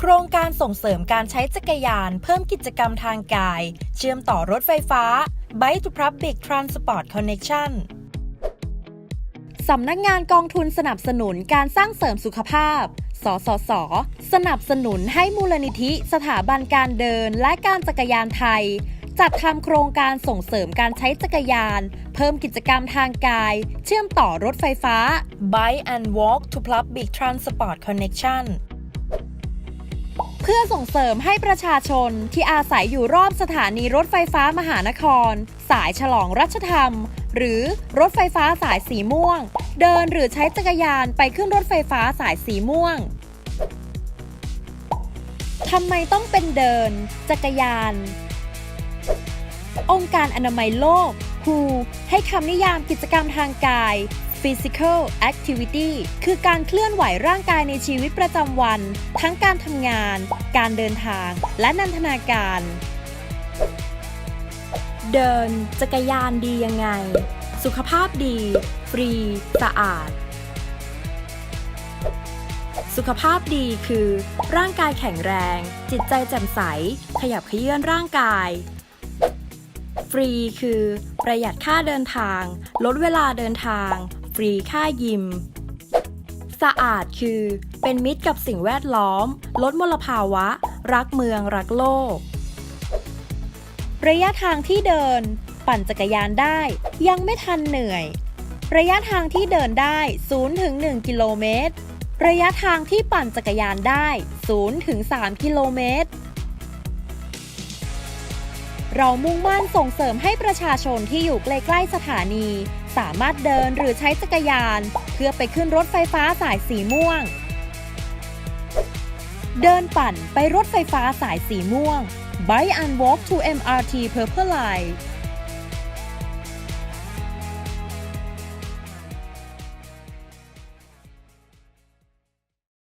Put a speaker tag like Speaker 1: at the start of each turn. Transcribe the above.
Speaker 1: โครงการส่งเสริมการใช้จักรยาน เพิ่มกิจกรรมทางกาย เชื่อมต่อรถไฟฟ้า Bike to Public Transport Connection สำนักงานกองทุนสนับสนุนการสร้างเสริมสุขภาพ สสส สนับสนุนให้มูลนิธิสถาบันการเดินและการจักรยานไทย จัดทำโครงการส่งเสริมการใช้จักรยาน เพิ่มกิจกรรมทางกาย เชื่อมต่อรถไฟฟ้า Bike and Walk to Public Transport Connection พื่อส่งเสริมให้ประชาชนที่อาศัยอยู่รอบสถานีรถไฟฟ้ามหานคร สายฉลองรัชธรรม หรือรถไฟฟ้าสายสีม่วง เดินหรือใช้จักรยานไปขึ้นรถไฟฟ้าสายสีม่วงทำไมต้องเป็นเดิน จักรยาน องค์การอนามัยโลก WHO ให้คำนิยามกิจกรรมทางกาย Physical Activity คือการเคลื่อนไหวร่างกายในชีวิตประจำวัน ทั้งการทำงาน การเดินทาง และนันทนาการ เดิน จักรยานดียังไง สุขภาพดี ฟรี สะอาด สุขภาพดีคือ ร่างกายแข็งแรง จิตใจแจ่มใส ขยับเขยื่อนร่างกายฟรีคือ ประหยัดค่าเดินทาง ลดเวลาเดินทาง ฟรีค่ายิม สะอาดคือ เป็นมิตรกับสิ่งแวดล้อม ลดมลภาวะ รักเมืองรักโลก ระยะทางที่เดิน ปั่นจักรยานได้ ยังไม่ทันเหนื่อย ระยะทางที่เดินได้0ถึง1กิโลเมตร ระยะทางที่ปั่นจักรยานได้0ถึง3กิโลเมตร เรามุ่งมั่นส่งเสริมให้ประชาชนที่อยู่ใกล้ๆสถานี สามารถเดินหรือใช้จักรยาน เพื่อไปขึ้นรถไฟฟ้าสายสีม่วง เดินปั่นไปรถไฟฟ้าสายสีม่วง Bike and Walk to MRT Purple Line